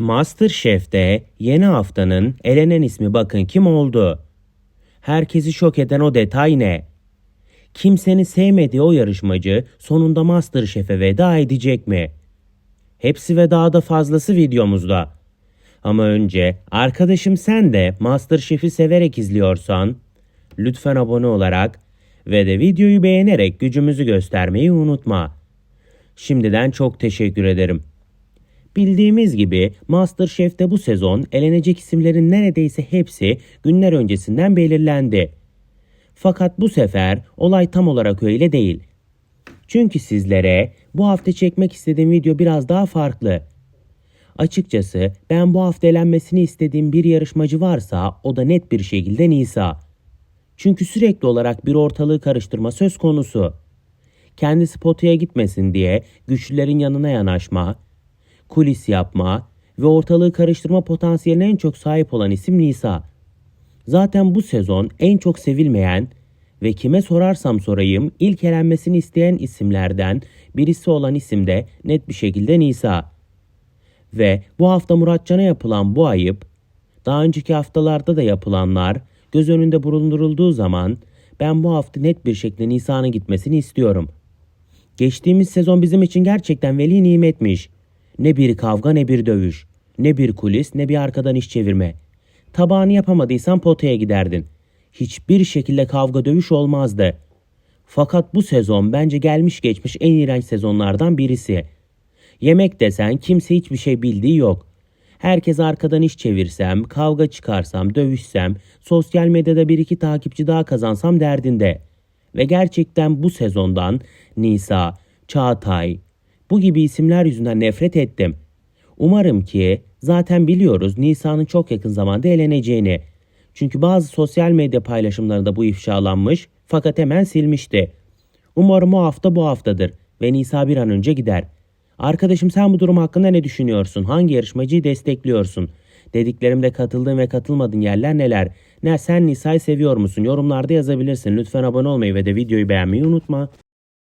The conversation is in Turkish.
Masterchef'te yeni haftanın elenen ismi bakın kim oldu? Herkesi şok eden o detay ne? Kimsenin sevmediği o yarışmacı sonunda Masterchef'e veda edecek mi? Hepsi ve daha da fazlası videomuzda. Ama önce arkadaşım sen de Masterchef'i severek izliyorsan lütfen abone olarak ve de videoyu beğenerek gücümüzü göstermeyi unutma. Şimdiden çok teşekkür ederim. Bildiğimiz gibi MasterChef'te bu sezon elenecek isimlerin neredeyse hepsi günler öncesinden belirlendi. Fakat bu sefer olay tam olarak öyle değil. Çünkü sizlere bu hafta çekmek istediğim video biraz daha farklı. Açıkçası ben bu hafta elenmesini istediğim bir yarışmacı varsa o da net bir şekilde Nisa. Çünkü sürekli olarak bir ortalığı karıştırma söz konusu. Kendisi potaya gitmesin diye güçlülerin yanına yanaşma, kulis yapma ve ortalığı karıştırma potansiyeline en çok sahip olan isim Nisa. Zaten bu sezon en çok sevilmeyen ve kime sorarsam sorayım ilk elenmesini isteyen isimlerden birisi olan isim de net bir şekilde Nisa. Ve bu hafta Muratcan'a yapılan bu ayıp, daha önceki haftalarda da yapılanlar göz önünde bulundurulduğu zaman ben bu hafta net bir şekilde Nisa'nın gitmesini istiyorum. Geçtiğimiz sezon bizim için gerçekten veli nimetmiş. Ne bir kavga ne bir dövüş. Ne bir kulis ne bir arkadan iş çevirme. Tabağını yapamadıysan potaya giderdin. Hiçbir şekilde kavga dövüş olmazdı. Fakat bu sezon bence gelmiş geçmiş en iğrenç sezonlardan birisi. Yemek desen kimse hiçbir şey bildiği yok. Herkes arkadan iş çevirsem, kavga çıkarsam, dövüşsem, sosyal medyada bir iki takipçi daha kazansam derdinde. Ve gerçekten bu sezondan Nisa, Çağatay, bu gibi isimler yüzünden nefret ettim. Umarım ki zaten biliyoruz Nisa'nın çok yakın zamanda eleneceğini. Çünkü bazı sosyal medya paylaşımlarında bu ifşalanmış fakat hemen silmişti. Umarım o hafta bu haftadır ve Nisa bir an önce gider. Arkadaşım sen bu durum hakkında ne düşünüyorsun? Hangi yarışmacıyı destekliyorsun? Dediklerimde katıldığın ve katılmadığın yerler neler? Ne sen Nisa'yı seviyor musun? Yorumlarda yazabilirsin. Lütfen abone olmayı ve de videoyu beğenmeyi unutma.